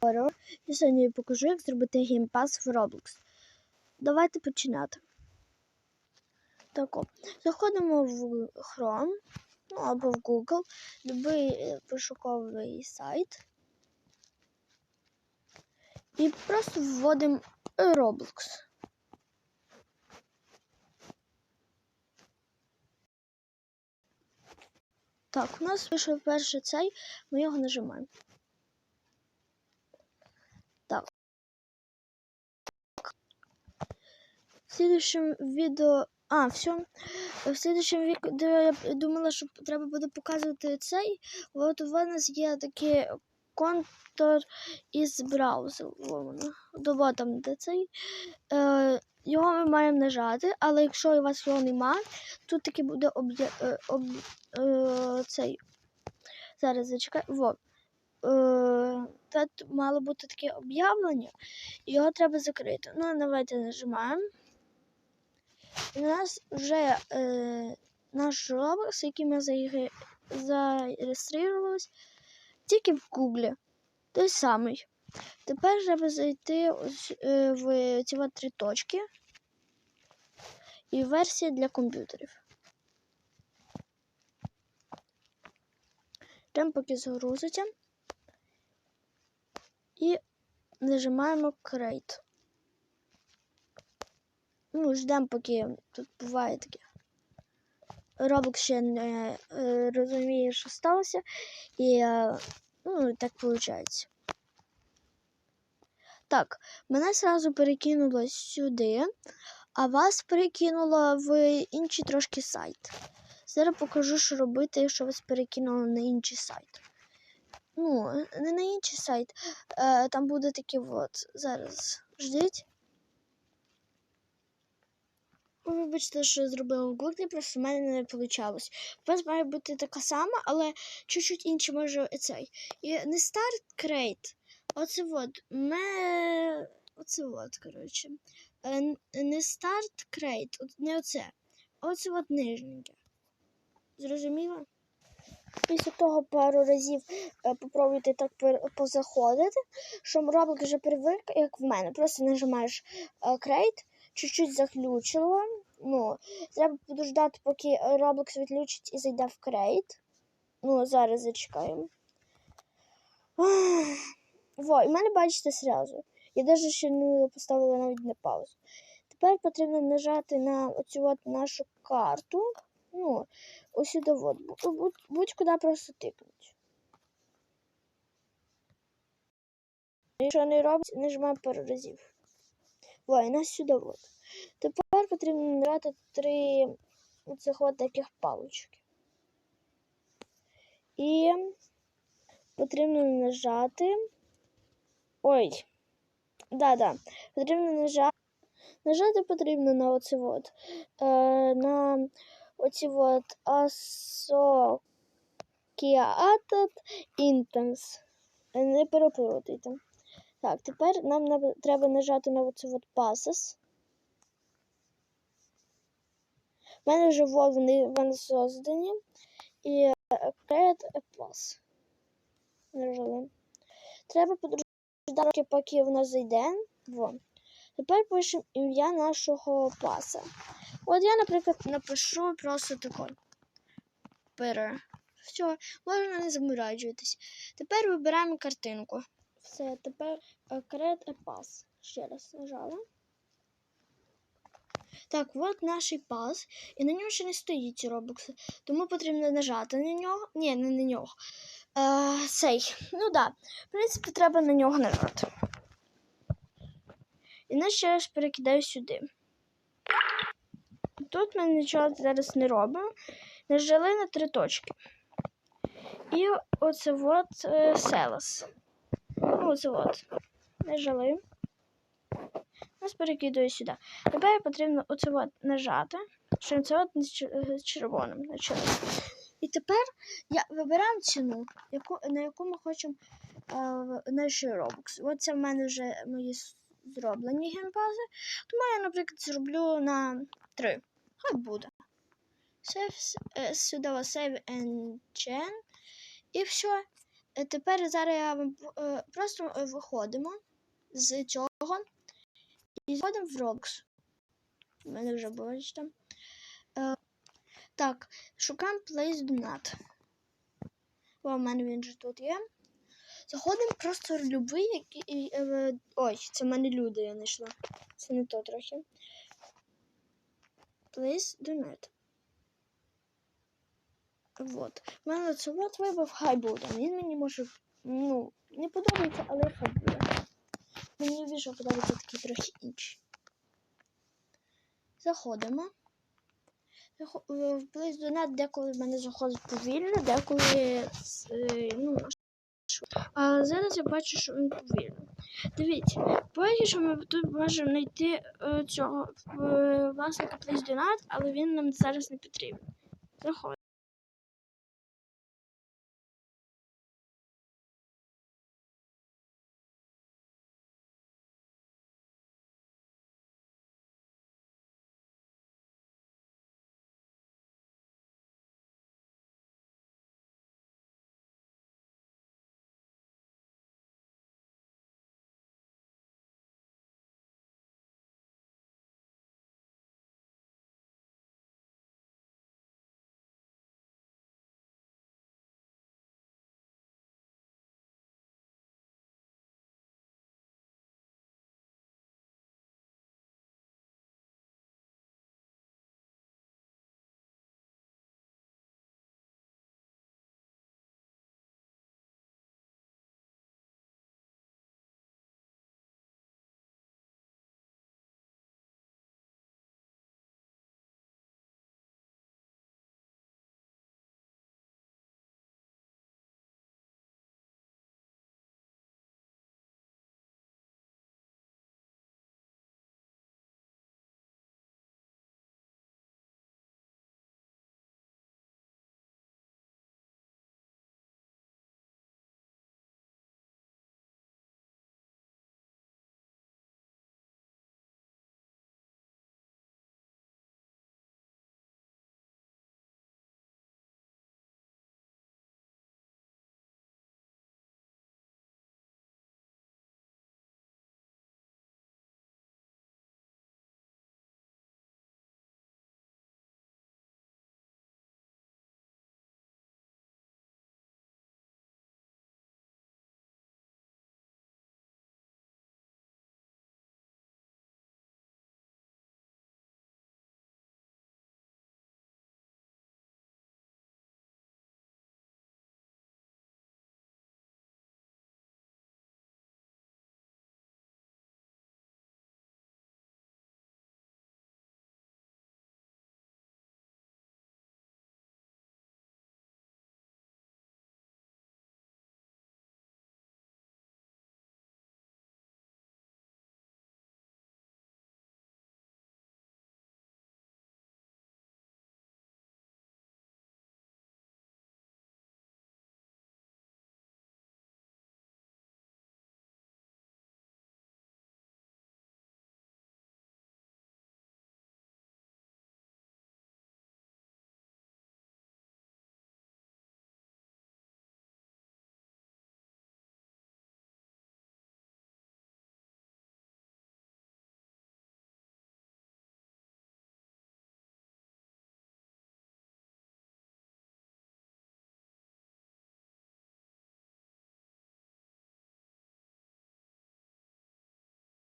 Оро. І сьогодні я покажу, як зробити геймпас в Roblox. Давайте починати. Так, о. заходимо в Chrome ну, або в Google, любий пошуковий сайт. І просто вводимо Roblox. Так, у нас вийшов перший цей, ми його нажимаємо. Так. В следующем відео. А, все. В следующем відео я думала, що треба буде показувати цей. От у нас є такий контур із браузеру. Воно. Там де цей. Е, його ми маємо нажати, але якщо у вас його немає, тут таки буде об'я... е, об... е, цей. Зараз зачекай. Во. Е, тут мало бути таке об'явлення, його треба закрити. Ну, давайте нажимаємо. І у нас вже е, наш Roblox, який ми зареєструвалися, тільки в Гуглі. Той самий. Тепер треба зайти е, в ці три точки і версія для комп'ютерів. Ждемо, поки загрузиться. І нажимаємо Create. Ну, ждемо, поки тут буває таке. Roblox ще не е, розуміє, що сталося, і е, ну, так виходить. Так, мене сразу перекинуло сюди, а вас перекинуло в інший трошки сайт. Зараз покажу, що робити, якщо вас перекинуло на інший сайт. Ну, не на інший сайт. Е, там буде таке от. Зараз ждіть. Вибачте, що зробила в Google, просто в мене не вийшло. У вас має бути така сама, але чуть-чуть інше може цей. І не Start Crate. Оце от. Ме... Оце от, коротше. Е, Не Crate, от не оце. Оце от нижненьке. Зрозуміло? Після того пару разів е, попробуйте так позаходити, щоб Roblox вже привик, як в мене. Просто нажимаєш е, Crate, чуть-чуть заключило. Ну, треба подождати, поки Roblox відключить і зайде в Crate. Ну, зараз зачекаємо. Во, і мене бачите зразу. Я навіть ще не поставила навіть на паузу. Тепер потрібно нажати на оцю от нашу карту. Ну, ось сюди от. Будь-куди просто тикнуть. Якщо не робить, нажимаємо пару разів. Во, і нас сюди от. Тепер потрібно нажати три оцих от таких палочки. І потрібно нажати. Ой, да-да. Потрібно нажати. Нажати потрібно на оці от. Е, на оці от Associated Intents. Не переплутайте. Так, тепер нам треба нажати на оці от Passes. У мене вже вони, вони создані. І Create a Plus. Нажали. Треба подождати, поки вона зайде. Во. Тепер пишемо ім'я нашого паса. От я, наприклад, напишу просто таке. Пере. Все, можна не замураджуватись. Тепер вибираємо картинку. Все, тепер Create a Pass. Ще раз нажала. Так, от наш пас, і на ньому ще не стоїть робокси, тому потрібно нажати на нього. Ні, не на нього. Е, Цей. Ну так, да. в принципі, треба на нього нажати. І нас ще раз перекидаю сюди. Тут ми нічого зараз не робимо. Нажали на три точки. І оце от е, селес. Ну, оце от. Нажали нас перекидує сюди. Тепер потрібно оце от нажати, щоб це от з червоним почали. І тепер я вибираємо ціну, яку, на яку ми хочемо е, наш Robux. От це в мене вже мої зроблені геймпази. Тому я, наприклад, зроблю на 3. Хай буде. Save, сюди save and chain. І все. Е, Тепер зараз я е, просто е, виходимо з цього і заходимо в Roblox. У мене вже бачите. Е, так, шукаємо Place Donut. О, у мене він же тут є. Заходимо просто любий, який. е, ой, це в мене люди я знайшла. Це не то трохи. Place Donut. Вот. У мене це от вибив, хай буде. Він мені може, ну, не подобається, але хай буде. Мені більше подобається такий трохи інший. Заходимо. Захо- е, В деколи в мене заходить повільно, деколи е, ну. А зараз я бачу, що він повільно. Дивіться, поки що ми тут можемо знайти е, цього власника Donut, але він нам зараз не потрібен. Заходимо.